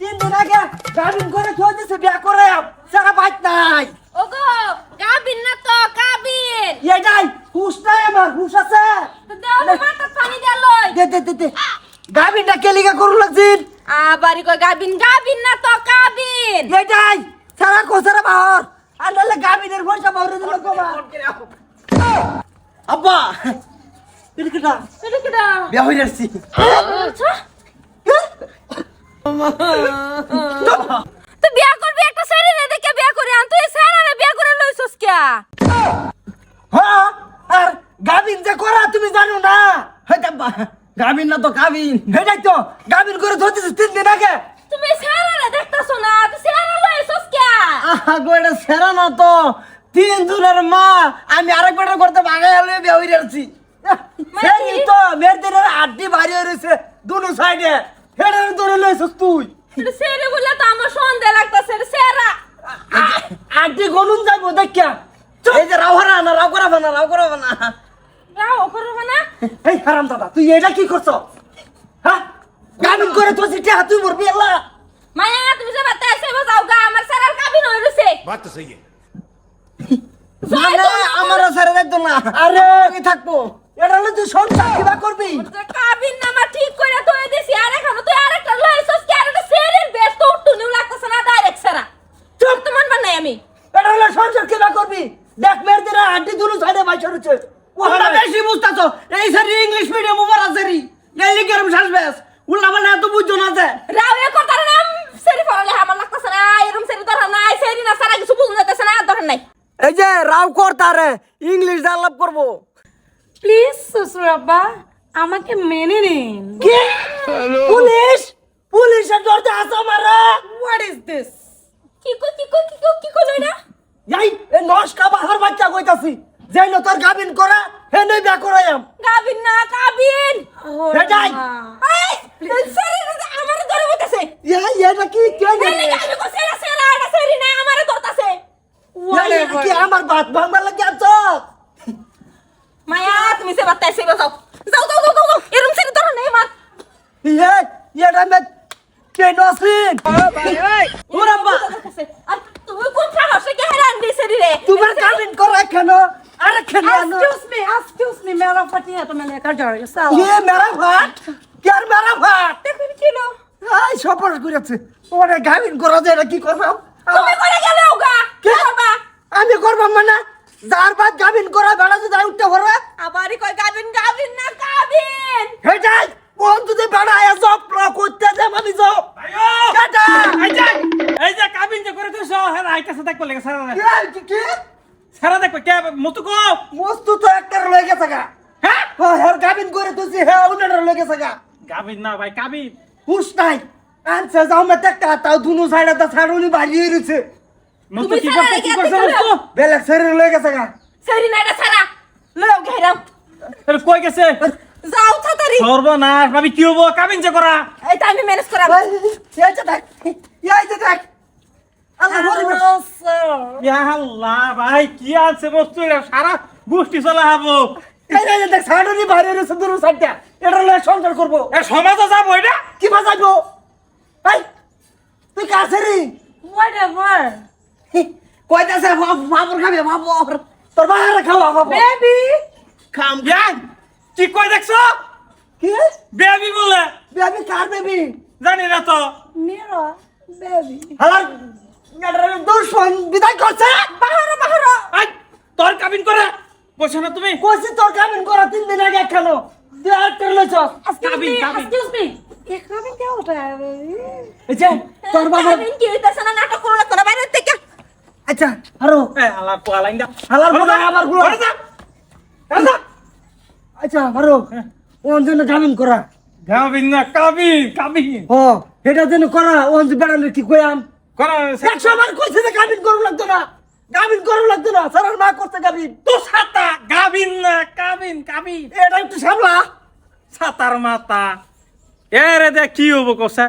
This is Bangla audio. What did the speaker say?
তিন দিন আগে গাবিন করে থই দিছে বিয়া করে সারা বাইক নাই। ওগো গাবিন না তো কাবিন এটাই হুশ নাই আমার হুশ আছে। পানি দে লই। দে দে দে গাবিনটা কেলিকা করু লাগছিস আবারই কই গাবিন গাবিন না তো কাবিন এটাই সারা কোসারা বাহর। আর নাহলে গাবিনের পয়সা বাহরে দিল কবা। আব্বা এদিকেটা এটা কিডা বিয়া হয়ে যাচ্ছি। তুই বিয়া করবি একটা ছেলে না দেখে বিয়া করে আন। তুই ছেলে না বিয়া করে লইছস কিয়া? হ্যাঁ আর গাবিন যে করা তুমি জানো না? হেটা গাবিন না তো গাবিন হেটাই তো গাবিন করে ধরতেছিস তিন দিন আগে। তুমি ছেলে না দেখতাছ না তুই ছেলে লইছস কিয়া? আহা গো এটা সেরা না তো। তিন জনের মা আমি আরেক বেটার করতে ভাগাই হলে বিয়ে হয়ে যাচ্ছি সেই তো মেয়ের দিনের আড্ডি ভারী হয়ে রয়েছে দুনো সাইডে। হেডে ধরে লইছস তুই? সেরে বলে তো আমার সন্দেহ লাগতাছে সেরা। আড্ডি গলুন যাব দেখা এই যে রাও হারা না রাও করা বানা রাও করা বানা। রাও করা বানা? এই হারাম দাদা তুই এটা কি করছ? হ্যাঁ গান করে তো সিটি হাত মরবি আল্লাহ। মায়া তুমি যে বাতে আছে যাও গা আমার সারার কাবিন হইছে বাত তো মানে আমার সারা দেখতো না। আরে। থাকব। এটা হলো তুই সন্তান। কিবা করবি? কাবিন না ঠিক করে দেখ মেয়ের দিনে সাইডে বাইশ হচ্ছে। ওটা বেশি বুঝতাছ এই সারি ইংলিশ মিডিয়াম ওভার আছে রি। এই লিগের শ্বাস বেশ। উল্টা পাল্টা এত বুঝছ না যে। রাও এ কথার নাম সেরি ফলে আমার লাগতাছে না এরকম সেরি দরকার নাই। সেরি না সারা কিছু বুঝতে যাইতেছে না দরকার নাই। এই যে রাও কর্তারে ইংলিশ ডেভেলপ করব। প্লিজ শ্বশুর আব্বা আমাকে মেনে নিন। পুলিশ? পুলিশের দরজা হোয়াট ইজ দিস কি কই লই না যাই এ নস্কা বাহার বাচ্চা কইতাছি যেই ন তোর গাবিন করা হে নই বিয়া করাইম কাবিন না কাবিন এটাই এই সেরি আমার ধরে বইতাছে ইয়া এটা কি কে জানে আমি কই সেরা সেরা এটা সেরি না আমার ধরতাছে ইয়া কি আমার বাত ভাঙবার লাগি আছ মায়া তুমি সে বাতা এসে যাও যাও যাও যাও যাও এরকম সেরি দরকার নাই আমার ইয়ে এটা মে কে নসিন ওরা বা আর তুমি কোন কান দিছে তোমার কান কেন আরে কেন এক্সকিউজ মি এক্সকিউজ মি মেরা ফাটি এত গেছে ইয়ে মেরা ফাট? মেরা ফাট? দেখুন আই করেছে ওরে গাবিন করা যায় না কি করবাম তুমি করে গেলে গা কি? করবা? আমি করব মানে? যার বাদ গাবিন করা বেড়া যদি উঠতে পারবে? আবারই কই গাবিন গাবিন না গাবিন হে যাই কে মতো কো? মস্ত তো একটা লয়ে গেছে গা। হ্যাঁ? হের গাবিন করে তুই হে উনার লয়ে গেছে গা। গাবিন না ভাই কাবিন হুশ নাই। আনছে যাও মে দেখা তাও দুনো সাইডে তো ছাড়ুনি বাড়িয়ে রয়েছে। মতো তুমি কি করছে কি করছে মতো বেলেগ শরীর লয়ে গেছে গা। সেরি না এটা সারা লও ঘেরাও আরে কই গেছে? যাও তাড়াতাড়ি। সর্বনাশ ভাবি কি হব? কাবিন যে করা। এইটা আমি ম্যানেজ করাব। এই যে দেখ এই যে দেখ। আল্লাহ বলি. ইয়া আল্লাহ ভাই কি আছে বস্তু সারা গোষ্ঠী চলা হব দেখ ছাড়ুনি বাড়িয়ে রয়েছে দুনো সাইডটা। এটা লয়ে সংসার করব। এ সমাজে যাব এটা? কি বাজাইবো এই তুই কাছে রে Whatever. কইতাছে বাবর খাবে বাবর তোর বাহারে খাওয়া বাবর Baby. খাম। ইয়া কি কই দেখছ? কি? বেবি বলে। বেবি কার বেবি? জানি না তো। Mira. Baby. হালার বিদায় করছে? বাহারো বাহারো। তোর কাবিন করে। বসে না তুমি। কইছি তোর কাবিন করা তিন দিন আগে খেলো। দেয়ার করলে চল কাবিন কাবিন। কাবিন না আলা জন্য করা। কাবিন ও এটা করা। কি কইয়াম একশো বার কইছে যে কামিন করু লাগতো না। গাভিন করু লাগতো না। সারার মা করতে কামিন তো ছাতা। গাভিন না কাবিন কাবিন। এটা একটু সামলা। ছাতার মাতা এ রে দেখ কি হব কসা